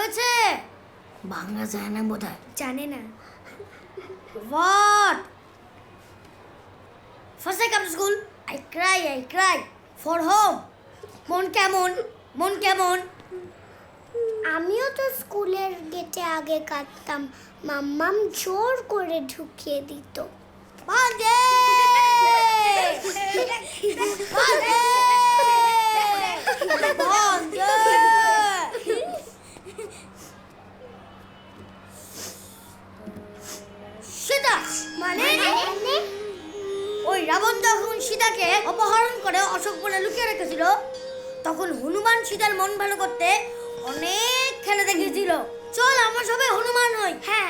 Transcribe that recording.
হয়েছে? বাংলা জানে না বোধ জানে না। What? First I come to school, I cry, I cry for home. মন কেমন? মন কেমন? আমিও তো স্কুলের গেটে আগে কাটতাম মাম্মাম জোর করে ঢুকিয়ে দিত। বাজে মানে? ওই রাবণ যখন সীতাকে অপহরণ করে অশোক বলে লুকিয়ে রেখেছিল। তখন হনুমান সীতার মন ভালো করতে অনেক খেলে দেখিয়েছিল চল, আমরা সবাই হনুমান হই। হ্যাঁ।